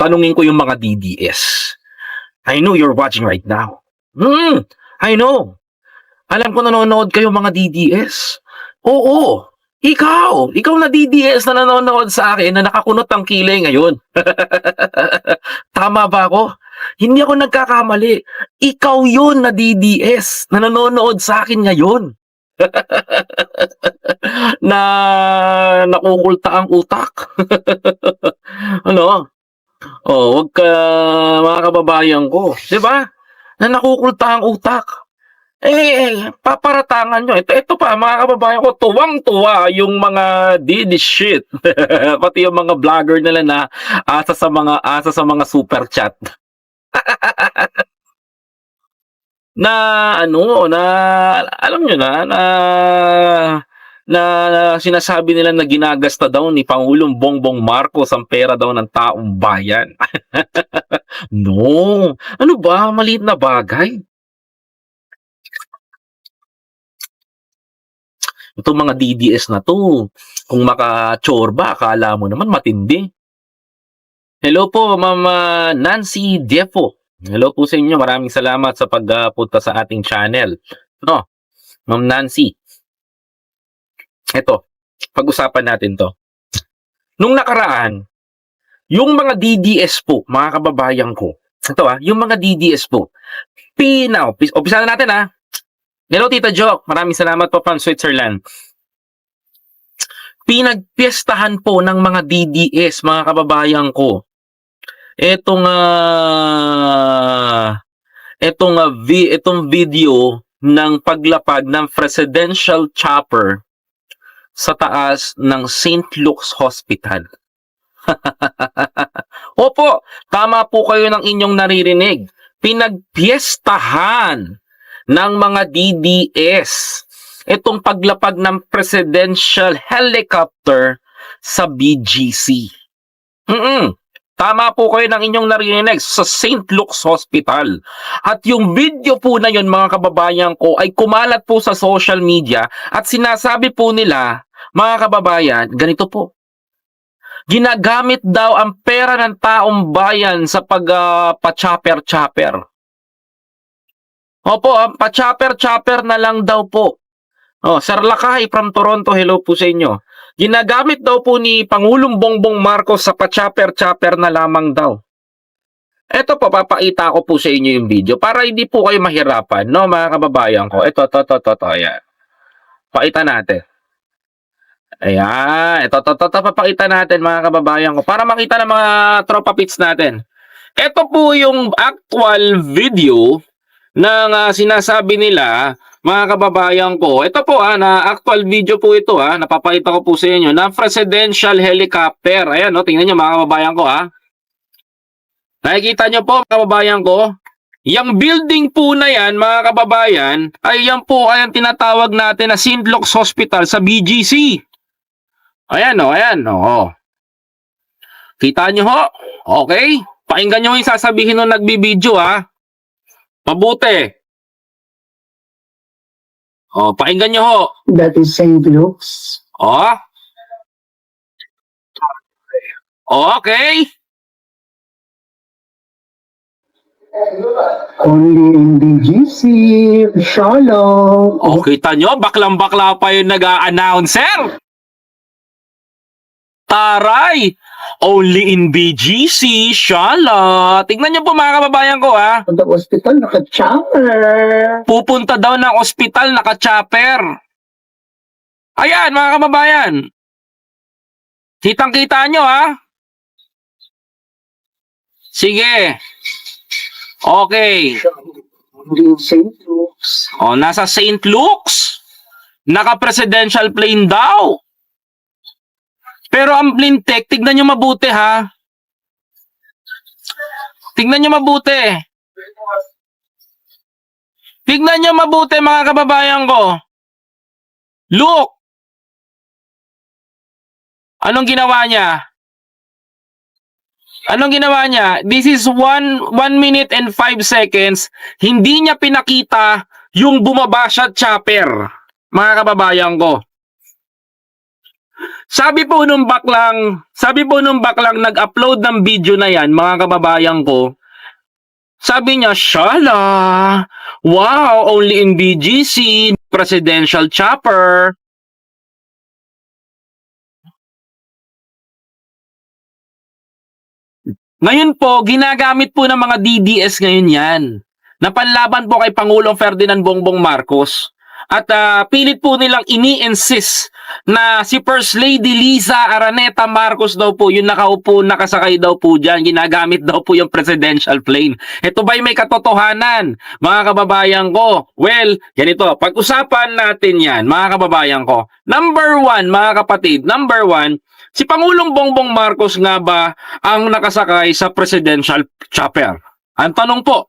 tanungin ko yung mga DDS. I know you're watching right now. Hmm, I know. Alam ko nanonood kayo mga DDS. Oo, ikaw, ikaw na DDS na nanonood sa akin na nakakunot ang kilay ngayon. Tama ba ako? Hindi ako nagkakamali. Ikaw yun na DDS na nanonood sa akin ngayon. na nakukulta ang utak. ano? Oh, wag ka mga kababayan ko, 'di ba? Na nakukulta ang utak. Eh, eh, paparatangan nyo. Ito, ito pa, mga kababayan ko, tuwang-tuwa yung mga did shit. Pati yung mga vlogger nila na asa sa mga asa sa mga super chat. na ano, na alam nyo na, na na, na sinasabi nila na ginagasta daw ni Pangulong Bongbong Marcos ang pera daw ng taong bayan. no, ano ba? Maliit na bagay. Itong mga DDS na to, kung makachorba, akala mo naman matindi. Hello po, Mama Nancy Defo. Hello po sa inyo. Maraming salamat sa pagpunta sa ating channel. No, Ma'am Nancy. Ito, pag-usapan natin to. Nung nakaraan, yung mga DDS po, mga kababayan ko, ito ah, yung mga DDS po, pinaw, umpisa na natin ah, Hello, Tita Joke. Maraming salamat po from Switzerland. Pinagpiestahan po ng mga DDS, mga kababayan ko. Etong uh, etong uh, vi, etong video ng paglapag ng presidential chopper sa taas ng St. Luke's Hospital. Opo, tama po kayo ng inyong naririnig. Pinagpiestahan ng mga DDS. Itong paglapag ng presidential helicopter sa BGC. Mm Tama po kayo ng inyong narinig sa St. Luke's Hospital. At yung video po na yun mga kababayan ko ay kumalat po sa social media at sinasabi po nila, mga kababayan, ganito po. Ginagamit daw ang pera ng taong bayan sa pag-pa-chopper-chopper. Opo, ah, pa-chopper-chopper na lang daw po. Oh, Sir Lakay from Toronto, hello po sa inyo. Ginagamit daw po ni Pangulong Bongbong Marcos sa pa-chopper-chopper na lamang daw. Ito po, papakita ko po sa inyo yung video para hindi po kayo mahirapan, no, mga kababayan ko. Ito, ito, ito, ito, ito, ayan. Pakita natin. Ayan, ito, ito, ito, ito, papakita natin, mga kababayan ko, para makita ng mga tropa pits natin. Ito po yung actual video ng uh, sinasabi nila mga kababayan ko. Ito po ah, na actual video po ito ah, napapakita ko po sa inyo na presidential helicopter. Ayan no, tingnan niyo mga kababayan ko ah. Nakikita niyo po mga kababayan ko, yung building po na yan mga kababayan ay yan po ay ang tinatawag natin na. Luke's Hospital sa BGC. Ayan o, ayan o. Kita niyo ho? Okay? Pakinggan niyo yung sasabihin nung nagbibideo ha. Mabuti. O, pakinggan niyo ho. That is St. Luke's. O. Okay. Only in BGC. Shalom. O, kita nyo, baklang-bakla pa yung nag-a-announcer. Taray! Only in BGC, shala. Tingnan nyo po mga kababayan ko ha. Sa hospital, naka-chopper. Pupunta daw ng ospital naka-chopper. Ayan mga kababayan. Kitang-kita nyo ha. Sige. Okay. O, nasa St. Luke's. Naka-presidential plane daw. Pero ang Blintek, tignan nyo mabuti ha. Tignan nyo mabuti. Tignan nyo mabuti mga kababayan ko. Look! Anong ginawa niya? Anong ginawa niya? This is 1 1 minute and 5 seconds. Hindi niya pinakita yung bumaba siya chopper. Mga kababayan ko. Sabi po nung baklang, sabi po nung baklang nag-upload ng video na yan, mga kababayan ko, sabi niya, Shala, wow, only in BGC, presidential chopper. Ngayon po, ginagamit po ng mga DDS ngayon yan. Napanlaban po kay Pangulong Ferdinand Bongbong Marcos. At ah, pilit po nilang ini-insist na si First Lady Liza Araneta Marcos daw po yung nakaupo, nakasakay daw po dyan, ginagamit daw po yung presidential plane. Ito ba'y may katotohanan, mga kababayan ko? Well, ganito, pag-usapan natin yan, mga kababayan ko. Number one, mga kapatid, number one, si Pangulong Bongbong Marcos nga ba ang nakasakay sa presidential chopper? Ang tanong po,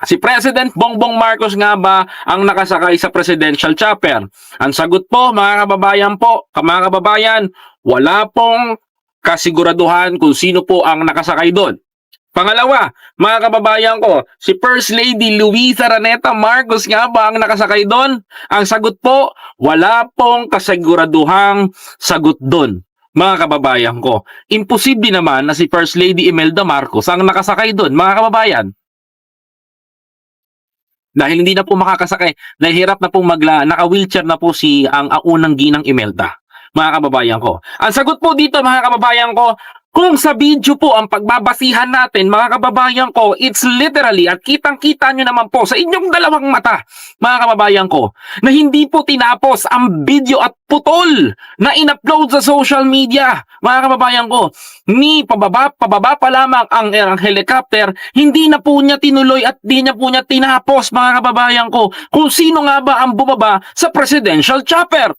Si President Bongbong Marcos nga ba ang nakasakay sa presidential chopper? Ang sagot po, mga kababayan po, mga kababayan, wala pong kasiguraduhan kung sino po ang nakasakay doon. Pangalawa, mga kababayan ko, si First Lady Luisa Raneta Marcos nga ba ang nakasakay doon? Ang sagot po, wala pong kasiguraduhang sagot doon. Mga kababayan ko, imposible naman na si First Lady Imelda Marcos ang nakasakay doon, mga kababayan. Dahil hindi na po makakasakay, nahihirap na pong magla, naka-wheelchair na po si ang, ang unang ginang Imelda. Mga kababayan ko. Ang sagot po dito mga kababayan ko, kung sa video po ang pagbabasihan natin, mga kababayan ko, it's literally at kitang-kita nyo naman po sa inyong dalawang mata, mga kababayan ko, na hindi po tinapos ang video at putol na in-upload sa social media, mga kababayan ko. Ni pababa, pababa pa lamang ang, ang helicopter, hindi na po niya tinuloy at di niya po niya tinapos, mga kababayan ko, kung sino nga ba ang bumaba sa presidential chopper.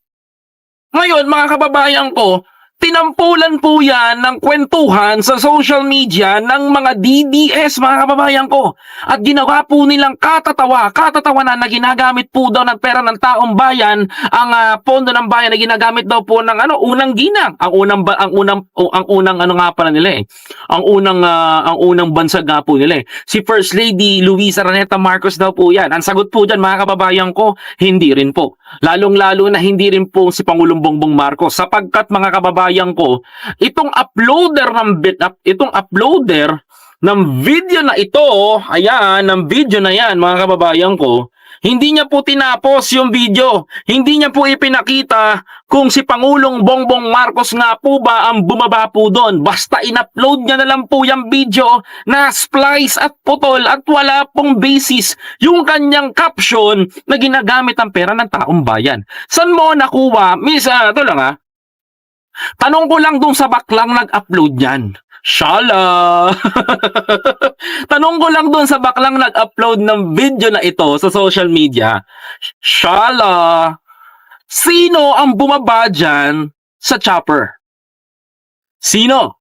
Ngayon, mga kababayan ko, tinampulan po yan ng kwentuhan sa social media ng mga DDS, mga kababayan ko. At ginawa po nilang katatawa, katatawanan na ginagamit po daw ng pera ng taong bayan, ang ah, pondo ng bayan na ginagamit daw po ng ano, unang ginang. Ang unang ang unang o, ang unang ano nga pala nila eh. Ang unang ah, ang unang bansag nga po nila eh. Si First Lady Luisa Raneta Marcos daw po yan. Ang sagot po dyan mga kababayan ko, hindi rin po. Lalong-lalo na hindi rin po si Pangulong Bongbong Marcos sapagkat mga kababayan ko, itong uploader ng itong uploader ng video na ito, ayan, ng video na yan mga kababayan ko, hindi niya po tinapos yung video. Hindi niya po ipinakita kung si Pangulong Bongbong Marcos nga po ba ang bumaba po doon. Basta in-upload niya na lang po yung video na splice at putol at wala pong basis yung kanyang caption na ginagamit ang pera ng taong bayan. San mo nakuha? Miss, ah, ito lang ah. Tanong ko lang dun sa baklang nag-upload niyan. Shala! Tanong ko lang dun sa baklang nag-upload ng video na ito sa social media. Shala! Sino ang bumaba dyan sa chopper? Sino?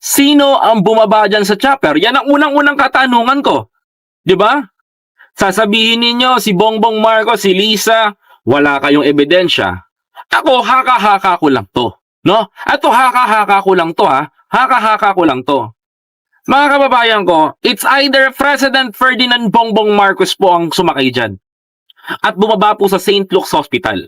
Sino ang bumaba dyan sa chopper? Yan ang unang-unang katanungan ko. ba? Sasabihin ninyo si Bongbong Marcos, si Lisa, wala kayong ebidensya. Ako, haka-haka ko lang to. No? Ato, haka-haka ko lang to ha. Haka-haka ko lang to. Mga kababayan ko, it's either President Ferdinand Bongbong Marcos po ang sumakay dyan. At bumaba po sa St. Luke's Hospital.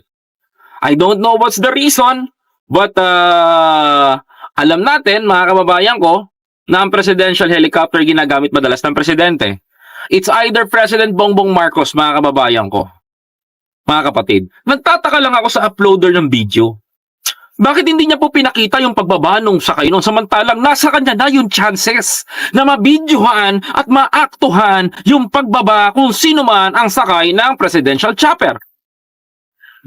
I don't know what's the reason, but uh, alam natin, mga kababayan ko, na ang presidential helicopter ginagamit madalas ng presidente. It's either President Bongbong Marcos, mga kababayan ko. Mga kapatid, nagtataka lang ako sa uploader ng video. Bakit hindi niya po pinakita yung pagbaba nung sakay nun samantalang nasa kanya na yung chances na mabidyohan at maaktuhan yung pagbaba kung sino man ang sakay ng presidential chopper?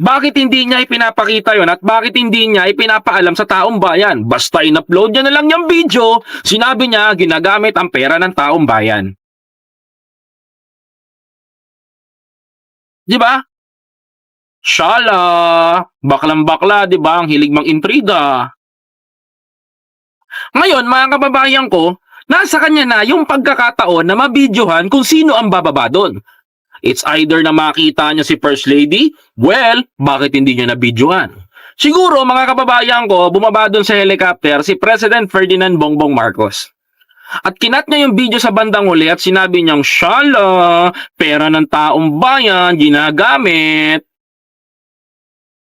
Bakit hindi niya ipinapakita yon at bakit hindi niya ipinapaalam sa taong bayan? Basta in-upload niya na lang yung video, sinabi niya ginagamit ang pera ng taong bayan. Di ba? Shala! Baklang-bakla, di ba? Ang hilig mang intriga. Ngayon, mga kababayan ko, nasa kanya na yung pagkakataon na mabidyohan kung sino ang bababa doon. It's either na makita niya si First Lady, well, bakit hindi niya nabidyohan? Siguro, mga kababayan ko, bumaba doon sa helicopter si President Ferdinand Bongbong Marcos. At kinat niya yung video sa bandang huli at sinabi niyang, Shala, pera ng taong bayan, ginagamit.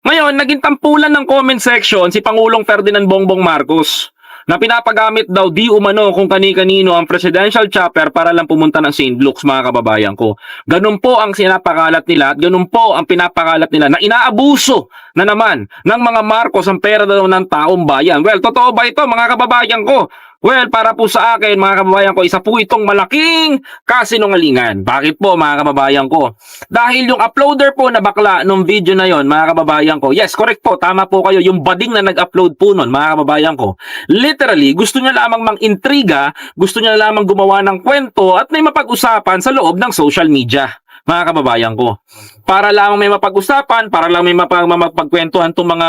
Ngayon, naging tampulan ng comment section si Pangulong Ferdinand Bongbong Marcos na pinapagamit daw di umano kung kani-kanino ang presidential chopper para lang pumunta ng St. Luke's mga kababayan ko. Ganun po ang sinapakalat nila at ganun po ang pinapakalat nila na inaabuso na naman ng mga Marcos ang pera daw ng taong bayan. Well, totoo ba ito mga kababayan ko? Well, para po sa akin mga kababayan ko, isa po itong malaking kasinungalingan. Bakit po mga kababayan ko? Dahil yung uploader po na bakla nung video na yon mga kababayan ko, yes, correct po, tama po kayo, yung bading na nag-upload po nun mga kababayan ko, literally, gusto niya lamang mang-intriga, gusto niya lamang gumawa ng kwento at may mapag-usapan sa loob ng social media mga kababayan ko. Para lang may mapag-usapan, para lang may mapag mapagkwentuhan tong mga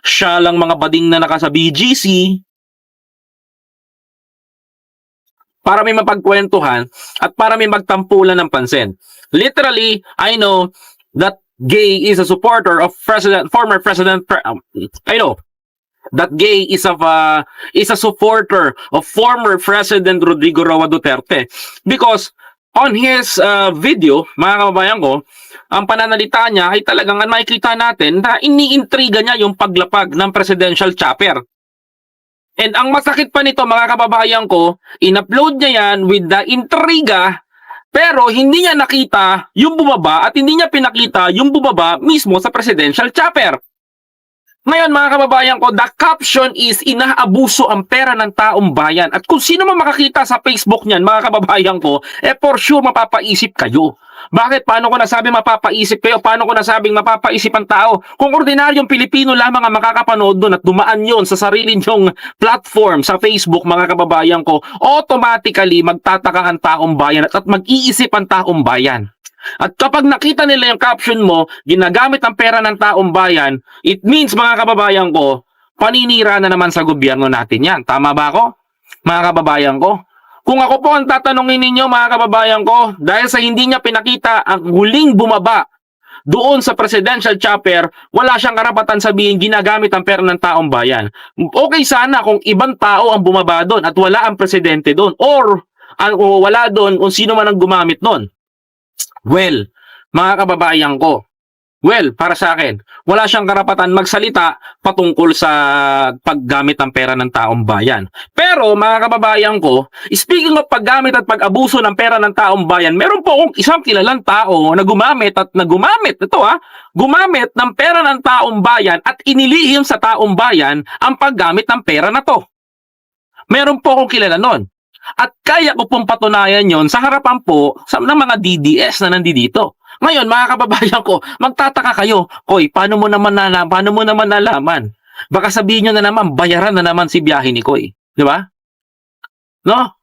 siya lang mga bading na naka sa BGC, para may mapagkwentuhan at para may magtampulan ng pansin. Literally, I know that Gay is a supporter of President former President Pre- um, I know that Gay is a is a supporter of former President Rodrigo Roa Duterte because on his uh, video, mga kababayan ko, ang pananalita niya ay talagang ang makikita natin na iniintriga niya yung paglapag ng presidential chopper. And ang masakit pa nito mga kababayan ko, in-upload niya yan with the intriga pero hindi niya nakita yung bumaba at hindi niya pinakita yung bumaba mismo sa presidential chopper. Ngayon mga kababayan ko, the caption is inaabuso ang pera ng taong bayan. At kung sino man makakita sa Facebook niyan, mga kababayan ko, eh for sure mapapaisip kayo. Bakit? Paano ko nasabi mapapaisip kayo? Paano ko nasabing mapapaisip ang tao? Kung ordinaryong Pilipino lamang ang makakapanood doon at dumaan yon sa sarili niyong platform sa Facebook, mga kababayan ko, automatically magtataka ang taong bayan at, at mag-iisip ang taong bayan. At kapag nakita nila yung caption mo, ginagamit ang pera ng taong bayan, it means mga kababayan ko, paninira na naman sa gobyerno natin yan. Tama ba ako? Mga kababayan ko? Kung ako po ang tatanungin ninyo mga kababayan ko, dahil sa hindi niya pinakita ang huling bumaba doon sa presidential chopper, wala siyang karapatan sabihin ginagamit ang pera ng taong bayan. Okay sana kung ibang tao ang bumaba doon at wala ang presidente doon or, ah, o wala doon kung sino man ang gumamit doon. Well, mga kababayan ko, well, para sa akin, wala siyang karapatan magsalita patungkol sa paggamit ng pera ng taong bayan. Pero, mga kababayan ko, speaking of paggamit at pag-abuso ng pera ng taong bayan, meron po akong isang kilalang tao na gumamit at na gumamit, ito ha, gumamit ng pera ng taong bayan at inilihim sa taong bayan ang paggamit ng pera na to. Meron po akong kilala nun. At kaya ko pong patunayan yon sa harapan po sa ng mga DDS na nandito. Ngayon, mga kababayan ko, magtataka kayo, Koy, paano mo naman nalaman, paano mo naman nalaman? Baka sabihin nyo na naman, bayaran na naman si biyahe ni Koy. Di ba? No?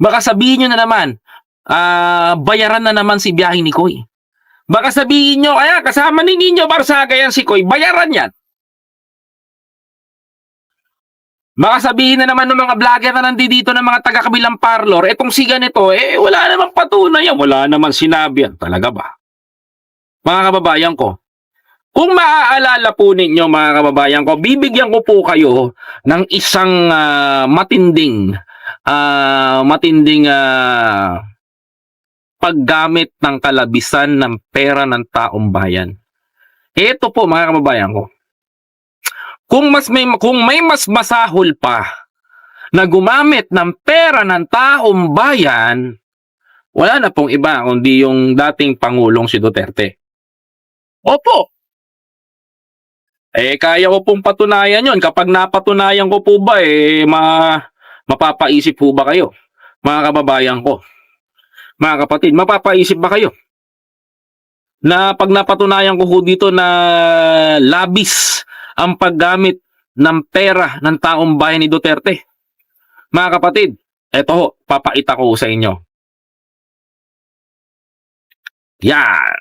Baka sabihin nyo na naman, ah, bayaran na naman si biyahe ni Koy. Baka sabihin nyo, kaya kasama ni Ninyo Barsaga yan si Koy, bayaran yan. Baka sabihin na naman ng mga vlogger na nandito ng mga taga-kabilang parlor, etong siga nito, eh, wala namang patunay yan. Wala naman sinabi yan. Talaga ba? Mga kababayan ko, kung maaalala po ninyo mga kababayan ko, bibigyan ko po kayo ng isang ah, matinding ah, matinding ah, paggamit ng kalabisan ng pera ng taong bayan. Ito po mga kababayan ko. Kung mas may kung may mas masahol pa na gumamit ng pera ng taong bayan, wala na pong iba kundi yung dating pangulong si Duterte. Opo. Eh kaya ko pong patunayan 'yon. Kapag napatunayan ko po ba eh ma mapapaisip po ba kayo? Mga kababayan ko. Mga kapatid, mapapaisip ba kayo? Na pag napatunayan ko ho dito na labis ang paggamit ng pera ng taong bayan ni Duterte. Mga kapatid, eto ho, papakita ko sa inyo. Yan.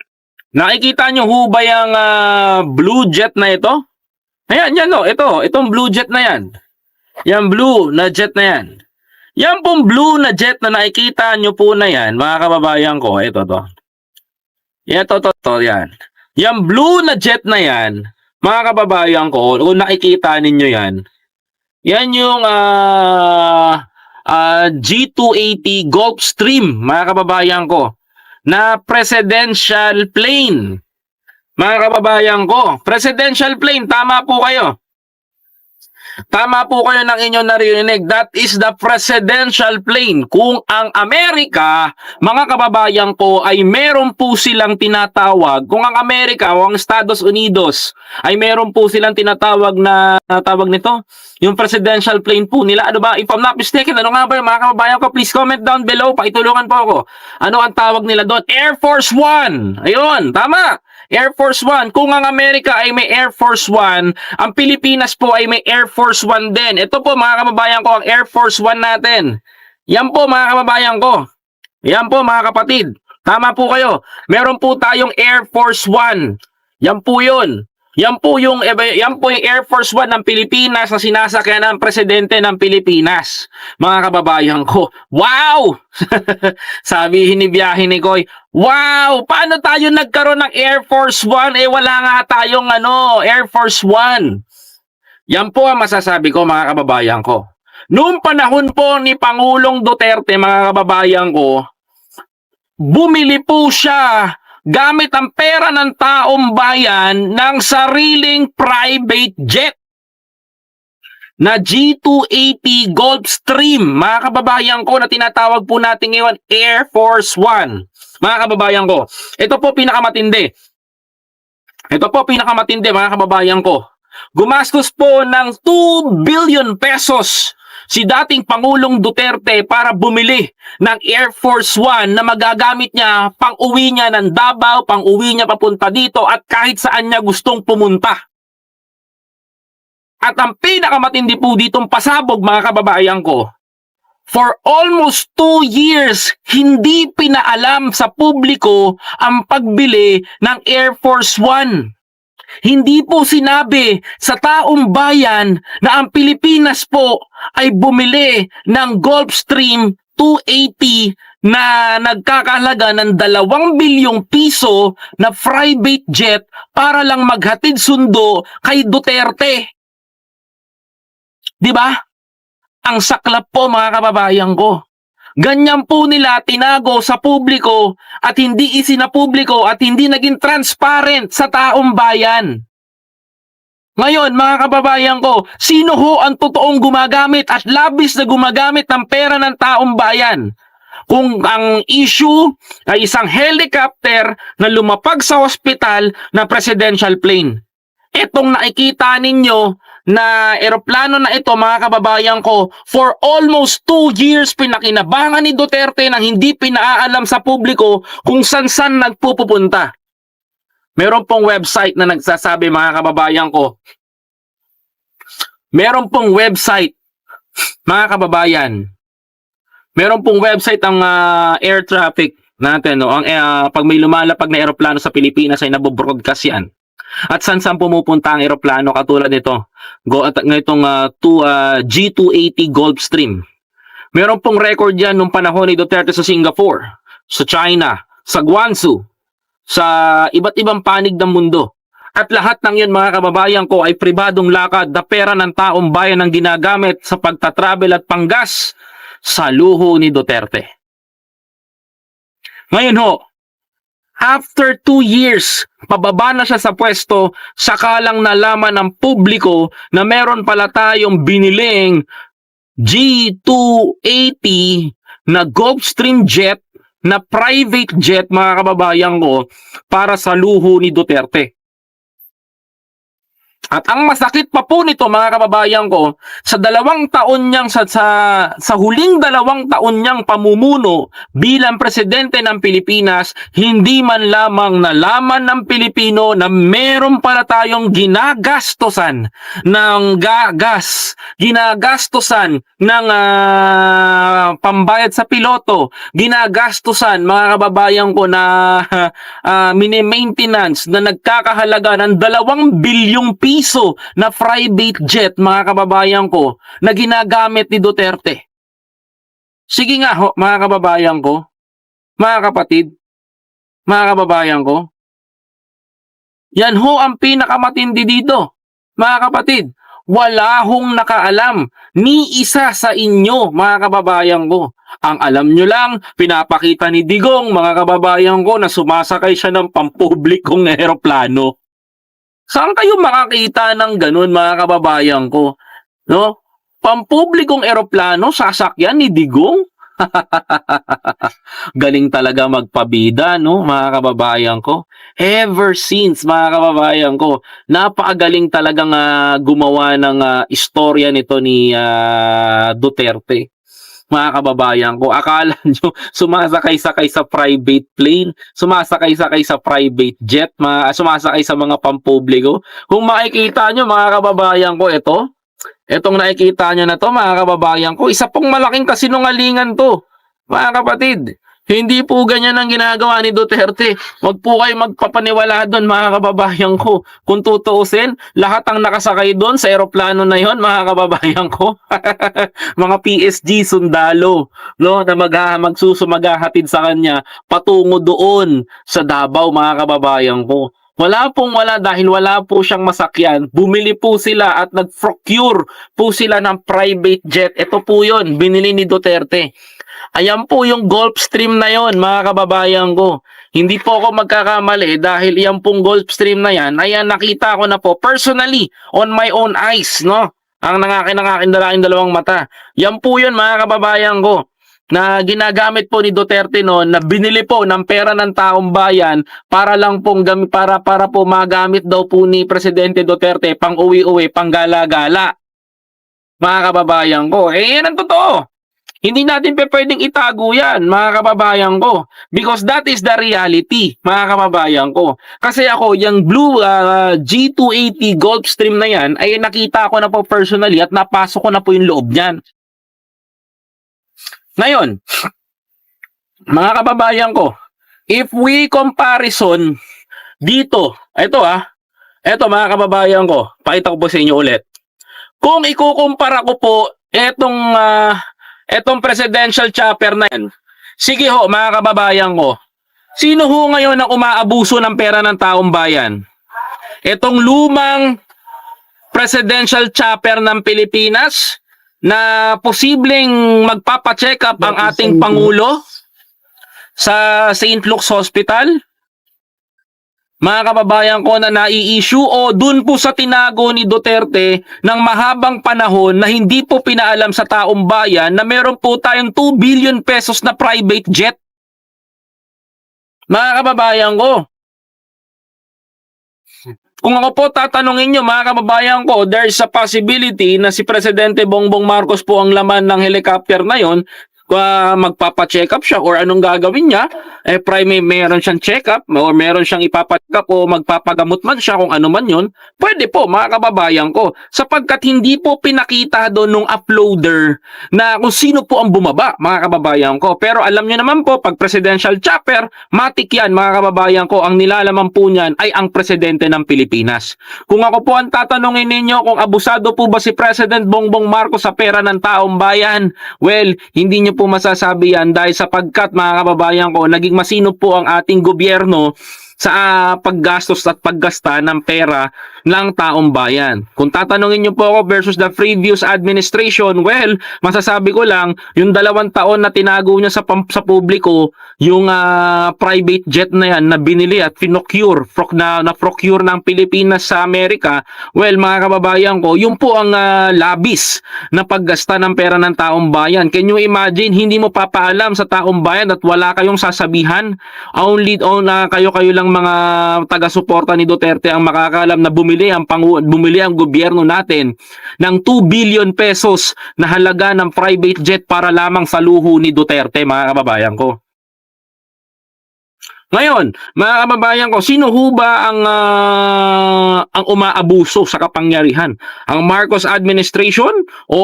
Nakikita nyo ho ba yung ah, blue jet na ito? Ayan, yan o. Ito, itong blue jet na yan. Yan blue na jet na yan. Yan pong blue na jet na nakikita nyo po na yan, mga kababayan ko. Ito to. Ito to, to, yan. Yan blue na jet na yan, mga kababayan ko, kung nakikita ninyo yan, yan yung ah ah, G280 Gulfstream, mga kababayan ko, na presidential plane. Mga kababayan ko, presidential plane, tama po kayo. Tama po kayo ng inyong narinig. That is the presidential plane. Kung ang Amerika, mga kababayan ko, ay meron po silang tinatawag. Kung ang Amerika o ang Estados Unidos ay meron po silang tinatawag na tawag nito, yung presidential plane po nila. Ano ba? If I'm not mistaken, ano nga ba mga kababayan ko? Please comment down below. Paitulungan po ako. Ano ang tawag nila doon? Air Force One. Ayun, tama. Air Force One. Kung ang Amerika ay may Air Force One, ang Pilipinas po ay may Air Force One din. Ito po mga kababayan ko, ang Air Force One natin. Yan po mga kababayan ko. Yan po mga kapatid. Tama po kayo. Meron po tayong Air Force One. Yan po yun. Yan po yung eh, yan po yung Air Force One ng Pilipinas na sinasakyan ng presidente ng Pilipinas. Mga kababayan ko. Wow! Sabihin ni biyahe ni Koy, Wow! Paano tayo nagkaroon ng Air Force One? Eh wala nga tayong ano, Air Force One. Yan po ang masasabi ko mga kababayan ko. Noong panahon po ni Pangulong Duterte mga kababayan ko, bumili po siya gamit ang pera ng taong bayan ng sariling private jet na G280 Gulfstream. Mga kababayan ko na tinatawag po natin ngayon Air Force One. Mga kababayan ko, ito po pinakamatindi. Ito po pinakamatindi mga kababayan ko. Gumastos po ng 2 billion pesos si dating Pangulong Duterte para bumili ng Air Force One na magagamit niya pang uwi niya ng Davao, pang uwi niya papunta dito at kahit saan niya gustong pumunta. At ang pinakamatindi po ditong pasabog mga kababayan ko, for almost two years, hindi pinaalam sa publiko ang pagbili ng Air Force One. Hindi po sinabi sa taong bayan na ang Pilipinas po ay bumili ng Gulfstream 280 na nagkakahalaga ng dalawang bilyong piso na private jet para lang maghatid sundo kay Duterte. 'Di ba? Ang saklap po mga kababayan ko. Ganyan po nila tinago sa publiko at hindi isinapubliko at hindi naging transparent sa taong bayan. Ngayon, mga kababayan ko, sino ho ang totoong gumagamit at labis na gumagamit ng pera ng taong bayan? Kung ang issue ay isang helicopter na lumapag sa ospital na presidential plane. Itong nakikita ninyo na eroplano na ito mga kababayan ko for almost two years pinakinabangan ni Duterte nang hindi pinaalam sa publiko kung san-san nagpupupunta. Meron pong website na nagsasabi mga kababayan ko. Meron pong website mga kababayan. Meron pong website ang ah, air traffic natin no. Ang ah, pag may lumalapag na eroplano sa Pilipinas ay nabo-broadcast yan. At saan saan pumupunta ang eroplano katulad nito. Go at ngitong uh, to, ah, G280 Gulfstream. Meron pong record yan nung panahon ni Duterte sa Singapore, sa China, sa Guangzhou, sa iba't ibang panig ng mundo. At lahat ng yun mga kababayan ko ay pribadong lakad na pera ng taong bayan ang ginagamit sa pagtatravel at panggas sa luho ni Duterte. Ngayon ho, After two years, pababa na siya sa pwesto, saka lang nalaman ng publiko na meron pala tayong biniling G280 na Gulfstream jet na private jet mga kababayan ko para sa luho ni Duterte. At ang masakit pa po nito mga kababayan ko, sa dalawang taon niyang sa, sa, sa huling dalawang taon niyang pamumuno bilang presidente ng Pilipinas, hindi man lamang nalaman ng Pilipino na meron para tayong ginagastosan ng gagas, ginagastosan ng ah, pambayad sa piloto, ginagastosan mga kababayan ko na uh, mini-maintenance na nagkakahalaga ng dalawang bilyong piso na private jet mga kababayan ko na ginagamit ni Duterte. Sige nga ho, mga kababayan ko, mga kapatid, mga kababayan ko, yan ho ang pinakamatindi dito, mga kapatid. Wala hong nakaalam. Ni isa sa inyo, mga kababayan ko. Ang alam nyo lang, pinapakita ni Digong, mga kababayan ko, na sumasakay siya ng pampublikong eroplano. Saan kayo makakita ng ganun, mga kababayan ko? No? Pampublikong eroplano, sasakyan ni Digong? Galing talaga magpabida, no, mga kababayan ko. Ever since, mga kababayan ko, napakagaling talagang ah, gumawa ng ah, istorya nito ni ah, Duterte. Mga kababayan ko, akala nyo sumasakay-sakay sa private plane, sumasakay-sakay sa private jet, mga, sumasakay sa mga pampubliko. Kung makikita nyo, mga kababayan ko, ito, Etong nakikita nyo na to, mga kababayan ko, isa pong malaking kasinungalingan to, mga kapatid. Hindi po ganyan ang ginagawa ni Duterte. Huwag po kayo magpapaniwala doon, mga kababayan ko. Kung tutuusin, lahat ang nakasakay doon sa eroplano na yon, mga kababayan ko. mga PSG sundalo, no, na mag magsusumagahatid sa kanya patungo doon sa Davao, mga kababayan ko. Wala pong wala dahil wala po siyang masakyan. Bumili po sila at nag-procure po sila ng private jet. Ito po yun, binili ni Duterte. Ayan po yung Gulfstream na yon, mga kababayan ko. Hindi po ako magkakamali dahil yan pong Gulfstream na yan, ayan nakita ko na po personally on my own eyes, no? Ang nangakin ng aking dalaking dalawang mata. Yan po yun, mga kababayan ko na ginagamit po ni Duterte noon na binili po ng pera ng taong bayan para lang pong gami, para para po magamit daw po ni Presidente Duterte pang uwi-uwi, pang gala-gala. Mga kababayan ko, eh yan ang totoo. Hindi natin pe pwedeng itago yan, mga kababayan ko. Because that is the reality, mga kababayan ko. Kasi ako, yung blue ah, G280 Gulfstream na yan, ay nakita ko na po personally at napasok ko na po yung loob niyan. Ngayon, mga kababayan ko, if we comparison dito, ito ah, ito mga kababayan ko, pakita ko po sa inyo ulit. Kung ikukumpara ko po etong ah, etong presidential chopper na yan, sige ho mga kababayan ko, sino ho ngayon ang umaabuso ng pera ng taong bayan? Etong lumang presidential chopper ng Pilipinas na posibleng magpapa-check up ang ating Pangulo sa St. Luke's Hospital? Mga kababayan ko na nai-issue o dun po sa tinago ni Duterte ng mahabang panahon na hindi po pinaalam sa taong bayan na meron po tayong 2 billion pesos na private jet. Mga kababayan ko, kung ako po tatanungin nyo mga kababayan ko, there's a possibility na si Presidente Bongbong Marcos po ang laman ng helicopter na yon uh, magpapa-check up siya or anong gagawin niya, eh prime meron siyang check up or meron siyang ipapacheck up o magpapagamot man siya kung ano man yun, pwede po mga kababayan ko. Sapagkat hindi po pinakita doon nung uploader na kung sino po ang bumaba mga kababayan ko. Pero alam niyo naman po, pag presidential chopper, matik yan mga kababayan ko, ang nilalaman po niyan ay ang presidente ng Pilipinas. Kung ako po ang tatanungin ninyo kung abusado po ba si President Bongbong Marcos sa pera ng taong bayan, well, hindi niyo po masasabi yan dahil sapagkat mga kababayan ko, naging masino po ang ating gobyerno sa ah, paggastos at paggasta ng pera ng taong bayan. Kung tatanungin niyo po ako versus the previous administration, well, masasabi ko lang, yung dalawang taon na tinago niya sa, sa publiko, yung ah, private jet na yan na binili at pinocure, proc- na, na procure ng Pilipinas sa Amerika, well, mga kababayan ko, yung po ang ah, labis na paggasta ng pera ng taong bayan. Can you imagine, hindi mo papaalam sa taong bayan at wala kayong sasabihan? Only on na kayo-kayo lang mga taga-suporta ni Duterte ang makakalam na bumili ang pangu bumili ang gobyerno natin ng 2 billion pesos na halaga ng private jet para lamang sa luho ni Duterte, mga kababayan ko. Ngayon, mga kababayan ko, sino ho ba ang ah, ang umaabuso sa kapangyarihan? Ang Marcos administration o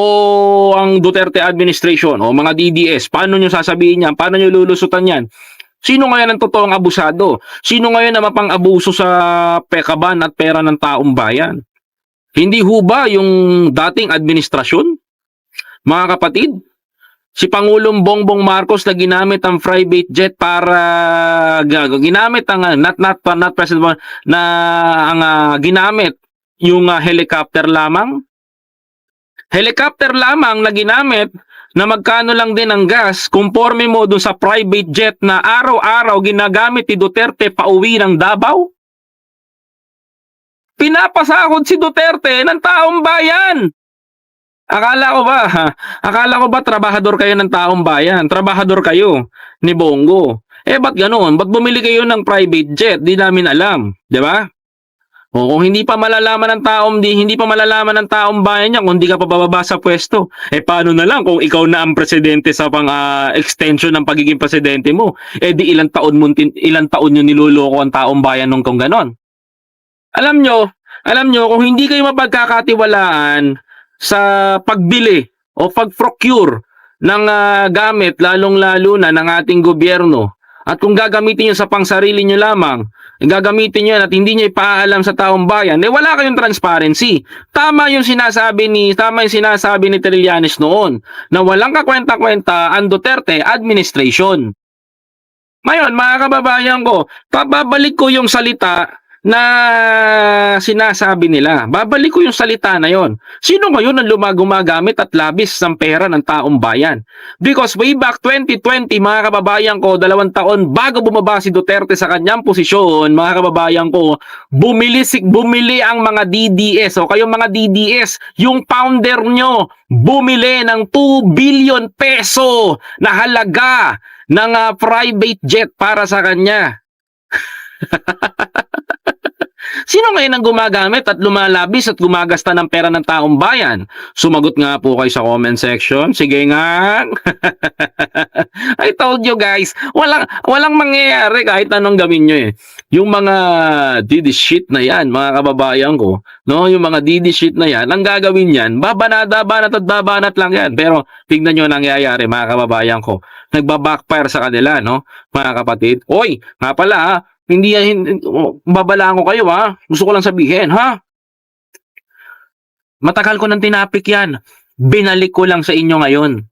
ang Duterte administration o mga DDS? Paano nyo sasabihin yan? Paano nyo lulusutan yan? Sino ngayon ang totoong abusado? Sino ngayon na mapang-abuso sa pekaban at pera ng taong bayan? Hindi ho ba yung dating administrasyon? Mga kapatid, si Pangulong Bongbong Marcos na ginamit ang private jet para ginamit ang ah, not not not president na ang ah, ginamit yung ah, helicopter lamang Helicopter lamang na ginamit na magkano lang din ang gas, conforme mo dun sa private jet na araw-araw ginagamit ni Duterte pauwi ng Davao? Pinapasahod si Duterte ng taong bayan. Akala ko ba, ha? akala ko ba trabahador kayo ng taong bayan? Trabahador kayo ni Bongo. Eh, ba't ganun? Ba't bumili kayo ng private jet? Di namin alam. Di ba? O kung hindi pa malalaman ng taong di hindi pa malalaman ng taong bayan niya kung hindi ka pa bababa sa pwesto. Eh paano na lang kung ikaw na ang presidente sa pang ah, extension ng pagiging presidente mo? Eh di ilang taon mo ilang taon niyo niloloko ang taong bayan nung kung ganon. Alam nyo, alam nyo kung hindi kayo mapagkakatiwalaan sa pagbili o pag-procure ng ah, gamit lalong-lalo na ng ating gobyerno at kung gagamitin nyo sa pangsarili nyo lamang, gagamitin nyo yan at hindi nyo ipaalam sa taong bayan, eh wala kayong transparency. Tama yung sinasabi ni, tama yung sinasabi ni Trillanes noon, na walang kakwenta-kwenta ang Duterte administration. Ngayon, mga kababayan ko, babalik ko yung salita na sinasabi nila. Babalik ko yung salita na yon. Sino ngayon ang lumagumagamit at labis ng pera ng taong bayan? Because way back 2020, mga kababayan ko, dalawang taon bago bumaba si Duterte sa kanyang posisyon, mga kababayan ko, bumili, bumili ang mga DDS. O kayong mga DDS, yung founder nyo, bumili ng 2 billion peso na halaga ng ah, private jet para sa kanya. Sino ngayon ang gumagamit at lumalabis at gumagasta ng pera ng taong bayan? Sumagot nga po kayo sa comment section. Sige nga. I told you guys, walang, walang mangyayari kahit anong gawin nyo eh. Yung mga didi shit na yan, mga kababayan ko, no, yung mga didi shit na yan, ang gagawin yan, babanada, banat at babanat lang yan. Pero tingnan nyo ang nangyayari, mga kababayan ko. Nagbabackfire sa kanila, no, mga kapatid. Oy, nga pala ha, hindi, oh, babalaan ko kayo ha. Gusto ko lang sabihin, ha? Matagal ko nang tinapik yan. Binalik ko lang sa inyo ngayon.